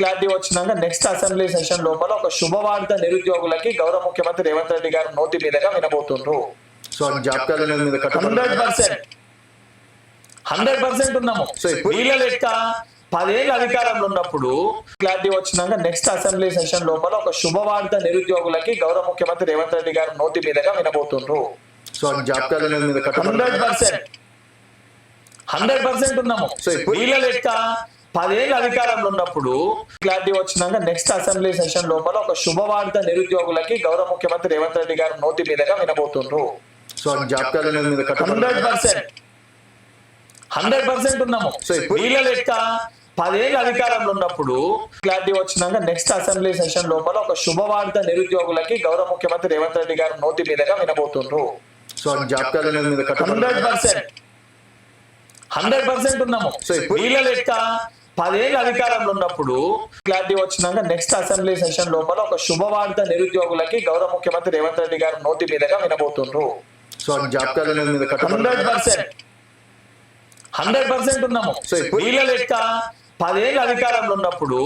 Clarity వచ్చినాక next assembly session లోపల ఒక శుభవార్త నిరుద్యోగులకి గౌరవ ముఖ్యమంత్రి రేవంత్ రెడ్డి గారు నోటి మీదుగా వినబోతుండ్రు. సో జాబ్ క్యాలెండర్ మీద కట్టుబడి హండ్రెడ్ పర్సెంట్. హండ్రెడ్ పర్సెంట్ ఉన్నాము. సో వీళ్ళ లెక్క పదేళ్ళు అధికారంలో ఉన్నప్పుడు క్లారిటీ వచ్చినాక నెక్స్ట్ అసెంబ్లీ సెషన్ లోపల ఒక శుభవార్త నిరుద్యోగులకి గౌరవ ముఖ్యమంత్రి రేవంత్ రెడ్డి గారు నోటి మీదుగా వినబోతుండ్రు. సో జాబ్ క్యాలెండర్ మీద కట్టుబడి హండ్రెడ్ పర్సెంట్. హండ్రెడ్ పర్సెంట్ ఉన్నాము. సో వీళ్ళ లెక్క పదేళ్ళు అధికారంలో ఉన్నప్పుడు క్లారిటీ వచ్చినాక నెక్స్ట్ అసెంబ్లీ సెషన్ లోపల ఒక శుభవార్త నిరుద్యోగులకి గౌరవ ముఖ్యమంత్రి రేవంత్ రెడ్డి గారు నోటి మీదుగా వినబోతుండ్రు. సో జాబ్ క్యాలెండర్ మీద కట్టుబడి హండ్రెడ్ పర్సెంట్. హండ్రెడ్ పర్సెంట్ ఉన్నాము. సో వీళ్ళ లెక్క పదేళ్ళు అధికారంలో ఉన్నప్పుడు క్లారిటీ వచ్చినాక నెక్స్ట్ అసెంబ్లీ సెషన్ లోపల ఒక శుభవార్త నిరుద్యోగులకి గౌరవ ముఖ్యమంత్రి రేవంత్ రెడ్డి గారు నోటి మీదుగా వినబోతుండ్రు. సో జాబ్ క్యాలెండర్ మీద కట్టుబడి హండ్రెడ్ పర్సెంట్. హండ్రెడ్ పర్సెంట్ ఉన్నాము. సో వీళ్ళ లెక్క పదేళ్ళు అధికారంలో ఉన్నప్పుడు క్లారిటీ వచ్చినాక నెక్స్ట్ అసెంబ్లీ సెషన్ లోపల ఒక శుభవార్త నిరుద్యోగులకి గౌరవ ముఖ్యమంత్రి రేవంత్ రెడ్డి గారు నోటి మీదుగా వినబోతుండ్రు. సో మీద హండ్రెడ్ పర్సెంట్. హండ్రెడ్ పర్సెంట్ ఉన్నాము. సో వీళ్ళ లెక్క పదేళ్ళు అధికారంలో ఉన్నప్పుడు